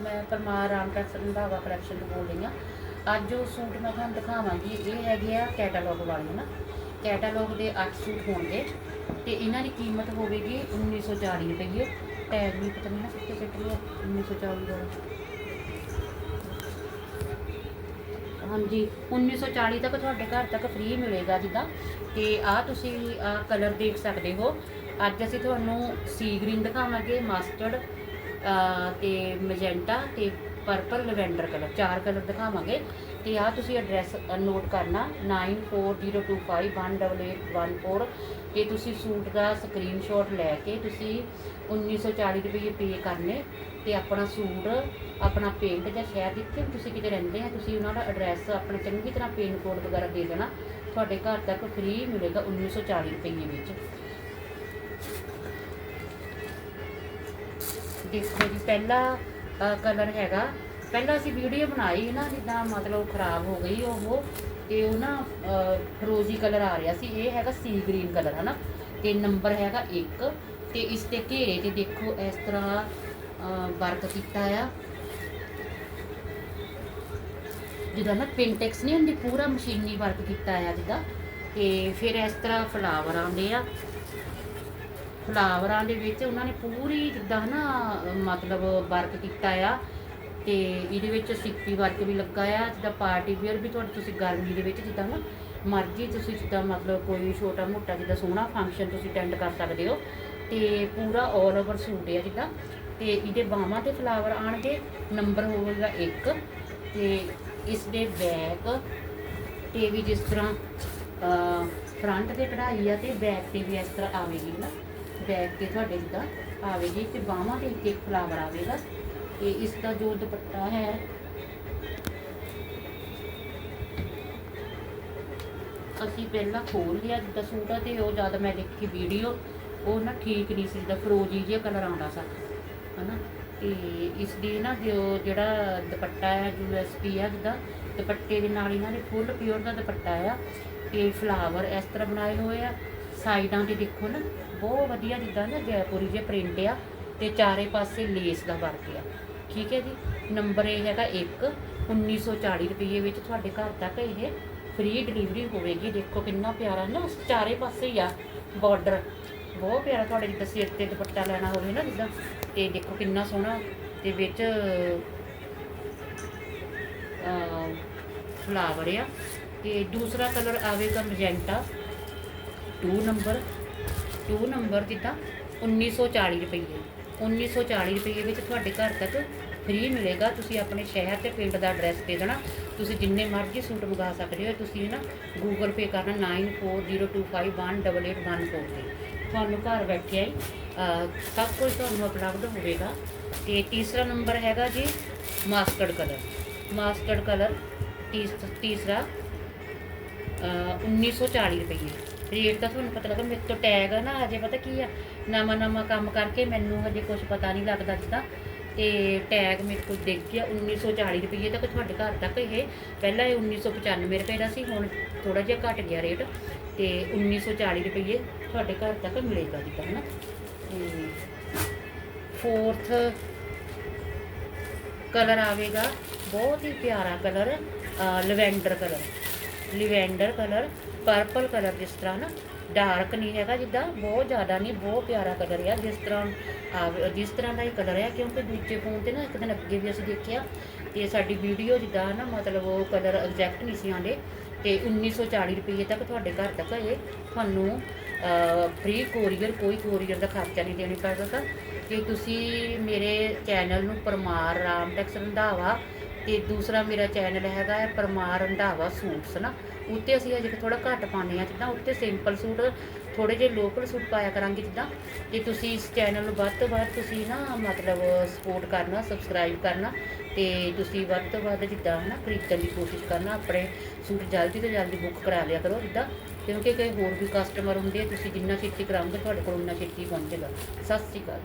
ਮੈਂ ਪਰਮਾਰ ਰਾਮਟੈਕਸ ਰੰਧਾਵਾ ਕਲੈਕਸ਼ਨ ਤੋਂ ਬੋਲ ਰਹੀ ਹਾਂ। ਅੱਜ ਜੋ ਸੂਟ ਮੈਂ ਤੁਹਾਨੂੰ ਦਿਖਾਵਾਂਗੀ। ਇਹ ਹੈਗੇ ਆ ਕੈਟਾਲੌਗ ਵਾਲੇ ਨਾ। ਕੈਟਾਲੌਗ ਦੇ 8 ਸੂਟ ਹੋਣਗੇ ਤੇ ਇਹਨਾਂ ਦੀ ਕੀਮਤ ਹੋਵੇਗੀ 1940 ਰੁਪਏ ਟੈਗ ਵੀ ਪਤਾ ਨਹੀਂ ਨਾ ਕਿੱਥੇ ਸਿੱਟ ਲਿਆ 1940 ਦਾ ਹਾਂਜੀ 1940 ਤੱਕ ਤੁਹਾਡੇ ਘਰ ਤੱਕ ਫ੍ਰੀ ਮਿਲੇਗਾ ਜਿੱਦਾਂ। ਤੇ ਆ ਤੁਸੀਂ ਆਹ ਕਲਰ ਦੇਖ ਸਕਦੇ ਹੋ। ਅੱਜ ਅਸੀਂ ਤੁਹਾਨੂੰ ਸੀ ਗ੍ਰੀਨ ਦਿਖਾਵਾਂਗੇ ਮਸਟਰਡ ਤੇ ਮੈਜੈਂਟਾ ਤੇ ਪਰਪਲ ਲਵੈਂਡਰ ਕਲਰ ਚਾਰ ਕਲਰ ਦਿਖਾਵਾਂਗੇ। ਤੇ ਆ ਤੁਸੀਂ ਐਡਰੈਸ ਨੋਟ ਕਰਨਾ 9402518814 ਤੇ ਤੁਸੀਂ ਸੂਟ ਦਾ ਸਕਰੀਨਸ਼ਾਟ ਲੈ ਕੇ ਤੁਸੀਂ 1940 ਰੁਪਏ ਪੇ ਕਰਨੇ, ਤੇ ਆਪਣਾ ਸੂਟ, ਆਪਣਾ ਪੇਂਟ ਜਾਂ ਸ਼ਹਿਰ ਜਿੱਥੇ ਵੀ ਤੁਸੀਂ ਕਿਤੇ ਰਹਿੰਦੇ ਆ, ਤੁਸੀਂ ਉਹਨਾਂ ਦਾ ਐਡਰੈਸ ਆਪਣਾ ਚੰਗੀ ਤਰ੍ਹਾਂ ਪਿੰਨ ਕੋਡ ਵਗੈਰਾ ਦੇ ਦੇਣਾ, ਤੁਹਾਡੇ ਘਰ ਤੱਕ ਫ੍ਰੀ ਮਿਲੇਗਾ 1940 ਰੁਪਏ ਵਿੱਚ। ਦੇਖੋ ਜੀ ਪਹਿਲਾ ਕਲਰ ਹੈਗਾ। ਪਹਿਲਾਂ ਅਸੀਂ ਵੀਡੀਓ ਬਣਾਈ ਨਾ ਜਿੱਦਾਂ ਮਤਲਬ ਖਰਾਬ ਹੋ ਗਈ ਉਹ ਤੇ ਉਹ ਨਾ ਅਹ, ਫਰੋਜ਼ੀ ਕਲਰ ਆ ਰਿਹਾ ਸੀ। ਇਹ ਹੈਗਾ ਸੀ ਗ੍ਰੀਨ ਕਲਰ ਹਨਾ? ਤੇ ਨੰਬਰ ਹੈਗਾ 1 ਤੇ ਇਸ ਤੇ ਘੇਰੇ ਤੇ ਦੇਖੋ ਇਸ ਤਰ੍ਹਾਂ ਵਰਕ ਕੀਤਾ ਆ। ਜਿੱਦਾਂ ਨਾ ਪਿੰਟੈਕਸ ਨਹੀਂ ਹੁੰਦੀ ਪੂਰਾ ਮਸ਼ੀਨੀ ਵਰਕ ਕੀਤਾ ਆ ਜਿੱਦਾਂ। ਤੇ ਫਿਰ ਇਸ ਤਰ੍ਹਾਂ ਫਲਾਵਰ ਆਉਂਦੇ ਆ। ਫਲਾਵਰਾਂ ਦੇ ਵਿੱਚ ਉਹਨਾਂ ਨੇ ਪੂਰੀ ਜਿੱਦਾਂ ਨਾ ਮਤਲਬ ਵਰਕ ਕੀਤਾ ਆ ਤੇ ਇਹਦੇ ਵਿੱਚ ਸਿੱਪੀ ਵਰਕ ਵੀ ਲੱਗਾ ਆ, ਜਿੱਦਾਂ ਪਾਰਟੀ ਵੇਅਰ ਵੀ ਤੁਹਾਡੇ ਤੁਸੀਂ ਗਰਮੀ ਦੇ ਵਿੱਚ ਜਿੱਦਾਂ ਨਾ ਮਰਜ਼ੀ ਤੁਸੀਂ ਜਿੱਦਾਂ ਮਤਲਬ ਕੋਈ ਛੋਟਾ ਮੋਟਾ ਜਿੱਦਾਂ ਸੋਹਣਾ ਫੰਕਸ਼ਨ ਤੁਸੀਂ ਅਟੈਂਡ ਕਰ ਸਕਦੇ ਹੋ ਤੇ ਪੂਰਾ 올 ਓਵਰ ਸੂਟ ਹੈ ਜਿੱਦਾਂ ਤੇ ਇਹਦੇ ਬਾਹਾਂ ਤੇ ਫਲਾਵਰ ਆਣਗੇ ਨੰਬਰ ਹੋਵੇਗਾ 1 ਤੇ ਇਸ ਦੇ ਬੈਕ ਤੇ ਵੀ ਜਿਸ ਤਰ੍ਹਾਂ ਫਰੰਟ ਤੇ ਕਢਾਈ ਆ ਤੇ ਬੈਕ ਤੇ ਵੀ ਇਸ ਤਰ੍ਹਾਂ ਆਵੇਗੀ ਨਾ ਬੈਗ ਤੇ ਤੁਹਾਡੇ ਜਿੱਦਾਂ ਆਵੇਗੀ ਤੇ ਬਾਹਾਂ ਤੇ ਇੱਕ ਇੱਕ ਫਲਾਵਰ ਆਵੇਗਾ ਤੇ ਇਸ ਦਾ ਜੋ ਦੁਪੱਟਾ ਹੈ ਅਸੀਂ ਪਹਿਲਾਂ ਖੋਲ ਲਿਆ, ਜਿੱਦਾਂ ਸੂਟ ਆ ਤੇ ਉਹ ਜਦ ਮੈਂ ਦੇਖੀ ਵੀਡੀਓ ਉਹ ਨਾ ਠੀਕ ਨਹੀਂ ਸੀ, ਜਿੱਦਾਂ ਫਰੋਜੀ ਜਿਹਾ ਕਲਰ ਆਉਂਦਾ ਸੀ, ਹਨਾ? ਤੇ ਇਸ ਦੀ ਨਾ ਜੋ ਜਿਹੜਾ ਦੁਪੱਟਾ ਹੈ ਯੂਐਸਪੀ ਆ ਜਿੱਦਾਂ, ਦੁਪੱਟੇ ਦੇ ਨਾਲ ਇਹਨਾਂ ਦੇ ਫੁੱਲ ਪਿਓਰ ਦਾ ਦੁਪੱਟਾ ਆ ਤੇ ਫਲਾਵਰ ਇਸ ਤਰ੍ਹਾਂ ਬਣਾਏ ਹੋਏ ਆ ਸਾਈਡਾਂ ਤੇ ਦੇਖੋ ਨਾ, ਬਹੁਤ ਵਧੀਆ ਜਿੱਦਾਂ ਨਾ ਜੈਪੁਰੀ ਜਿਹਾ ਪ੍ਰਿੰਟ ਆ ਤੇ ਚਾਰੇ ਪਾਸੇ ਲੇਸ ਦਾ ਵਰਕ ਆ। ਠੀਕ ਹੈ ਜੀ? ਨੰਬਰ ਇਹ ਹੈਗਾ 1 1940 ਰੁਪਏ ਵਿੱਚ ਤੁਹਾਡੇ ਘਰ ਤੱਕ ਇਹ ਫ੍ਰੀ ਡਿਲੀਵਰੀ ਹੋਵੇਗੀ। ਦੇਖੋ ਕਿੰਨਾ ਪਿਆਰਾ ਨਾ, ਚਾਰੇ ਪਾਸੇ ਹੀ ਆ ਬਾਰਡਰ ਬਹੁਤ ਪਿਆਰਾ ਤੁਹਾਡੇ ਜਿੱਦਾਂ ਸਿਰ ਤੇ ਦੁਪੱਟਾ ਲੈਣਾ ਹੋਵੇ ਨਾ ਜਿੱਦਾਂ, ਤੇ ਦੇਖੋ ਕਿੰਨਾ ਸੋਹਣਾ, ਤੇ ਵਿੱਚ ਫਲਾਵਰ ਆ। ਤੇ ਦੂਸਰਾ ਕਲਰ ਆਵੇਗਾ ਮਜੈਂਟਾ 2 ਨੰਬਰ 2 ਨੰਬਰ ਜਿੱਦਾਂ 1940 ਰੁਪਏ 1940 ਰੁਪਏ ਵਿੱਚ ਤੁਹਾਡੇ ਘਰ ਤੱਕ ਫ੍ਰੀ ਮਿਲੇਗਾ। ਤੁਸੀਂ ਆਪਣੇ ਸ਼ਹਿਰ ਤੇ ਪਿੰਡ ਦਾ ਐਡਰੈਸ ਦੇ ਦੇਣਾ। ਤੁਸੀਂ ਜਿੰਨੇ ਮਰਜ਼ੀ ਸੂਟ ਮੰਗਾ ਸਕਦੇ ਹੋ। ਤੁਸੀਂ ਨਾ ਗੂਗਲ ਪੇ ਕਰਨਾ 9402518814 ਤੇ। ਤੁਹਾਨੂੰ ਘਰ ਬੈਠੇ ਹੀ ਸਭ ਕੁਝ ਤੁਹਾਨੂੰ ਉਪਲਬਧ ਹੋਵੇਗਾ। ਤੇ ਤੀਸਰਾ ਨੰਬਰ ਹੈਗਾ ਜੀ, ਮਾਸਟਰਡ ਕਲਰ। ਮਾਸਟਰਡ ਕਲਰ ਤੀਸਰਾ, ਅਹ 1940 ਰੁਪਏ ਰੇਟ ਤਾਂ ਤੁਹਾਨੂੰ ਪਤਾ ਲੱਗਾ ਮੇਰੇ ਤੋਂ ਟੈਗ ਆ ਨਾ ਅਜੇ ਪਤਾ ਕੀ ਆ, ਨਵਾਂ ਨਵਾਂ ਕੰਮ ਕਰਕੇ ਮੈਨੂੰ ਹਜੇ ਕੁਝ ਪਤਾ ਨਹੀਂ ਲੱਗਦਾ ਜਿੱਦਾਂ ਤੇ ਟੈਗ ਮੇਰੇ ਕੋਲ ਦਿਖ ਗਿਆ 1940 ਰੁਪਏ ਤੱਕ ਤੁਹਾਡੇ ਘਰ ਤੱਕ ਇਹ। ਪਹਿਲਾਂ ਇਹ 1995 ਰੁਪਏ ਦਾ ਸੀ, ਹੁਣ ਥੋੜਾ ਜਿਹਾ ਘਟ ਗਿਆ ਰੇਟ ਤੇ 1940 ਰੁਪਏ ਤੁਹਾਡੇ ਘਰ ਤੱਕ ਮਿਲੇਗਾ ਜਿੱਦਾਂ ਹਨਾ? ਤੇ ਫੋਰਥ ਕਲਰ ਆਵੇਗਾ, ਬਹੁਤ ਹੀ ਪਿਆਰਾ colour lavender colour lavender colour purple colour ਜਿਸ ਤਰ੍ਹਾਂ ਨਾ ਡਾਰਕ ਨਹੀਂ ਹੈਗਾ ਜਿੱਦਾਂ, ਬਹੁਤ ਜ਼ਿਆਦਾ ਨਹੀਂ, ਬਹੁਤ ਪਿਆਰਾ ਕਲਰ ਆ ਜਿਸ ਤਰ੍ਹਾਂ ਜਿਸ ਤਰ੍ਹਾਂ ਦਾ ਇਹ ਕਲਰ ਆ, ਕਿਉਂਕਿ ਦੂਜੇ ਫੋਨ ਤੇ ਨਾ ਇੱਕ ਦਿਨ ਅੱਗੇ ਵੀ ਅਸੀਂ ਦੇਖਿਆ ਤੇ ਸਾਡੀ ਵੀਡੀਓ ਜਿੱਦਾਂ ਨਾ, ਮਤਲਬ ਉਹ ਕਲਰ ਐਗਜ਼ੈਕਟ ਨਹੀਂ ਸੀ ਆਉਂਦੇ ਤੇ 1940 ਰੁਪਏ ਤੱਕ ਤੁਹਾਡੇ ਘਰ ਤੱਕ ਇਹ ਤੁਹਾਨੂੰ ਫ੍ਰੀ ਕੋਰੀਅਰ ਕੋਈ ਕੋਰੀਅਰ ਦਾ ਖਰਚਾ ਨਹੀਂ ਦੇਣੀ ਪਵੇਗਾ ਤੇ ਤੁਸੀਂ ਮੇਰੇ ਚੈਨਲ ਨੂੰ ਪਰਮਾਰ ਰਾਮ ਟੈਕਸ ਰੰਧਾਵਾ ਤੇ ਦੂਸਰਾ ਮੇਰਾ ਚੈਨਲ ਹੈਗਾ ਹੈ ਪਰਮਾਰ ਰੰਧਾਵਾ ਸੂਟਸ ਨਾ, ਉੱਤੇ ਅਸੀਂ ਅਜੇ ਥੋੜਾ ਘੱਟ ਪਾਉਂਦੇ ਆ ਜਿੱਦਾਂ ਉੱਤੇ ਸਿੰਪਲ ਸੂਟ ਥੋੜੇ ਜਿਹੇ ਲੋਕਲ ਸੂਟ ਪਾਇਆ ਕਰਾਂਗੇ ਜਿੱਦਾਂ ਤੇ ਤੁਸੀਂ ਇਸ ਚੈਨਲ ਨੂੰ ਵੱਧ ਤੋਂ ਵੱਧ ਤੁਸੀਂ ਨਾ ਮਤਲਬ ਸਪੋਰਟ ਕਰਨਾ ਸਬਸਕ੍ਰਾਈਬ ਕਰਨਾ ਤੇ ਤੁਸੀਂ ਵੱਧ ਤੋਂ ਵੱਧ ਜਿੱਦਾਂ ਨਾ ਖਰੀਦਣ ਦੀ ਕੋਸ਼ਿਸ਼ ਕਰਨਾ, ਆਪਣੇ ਸੂਟ ਜਲਦੀ ਤੋਂ ਜਲਦੀ ਬੁੱਕ ਕਰਾ ਲਿਆ ਕਰੋ ਜਿੱਦਾਂ, ਕਿਉਂਕਿ ਕਈ ਹੋਰ ਵੀ ਕਸਟਮਰ ਹੁੰਦੇ ਆ, ਤੁਸੀਂ ਜਿੰਨਾ ਛੇਤੀ ਕਰਾਉਂਗੇ ਤੁਹਾਡੇ ਕੋਲ ਉਨਾ ਛੇਤੀ ਪਹੁੰਚੇਗਾ। ਸਤਿ ਸ਼੍ਰੀ ਅਕਾਲ।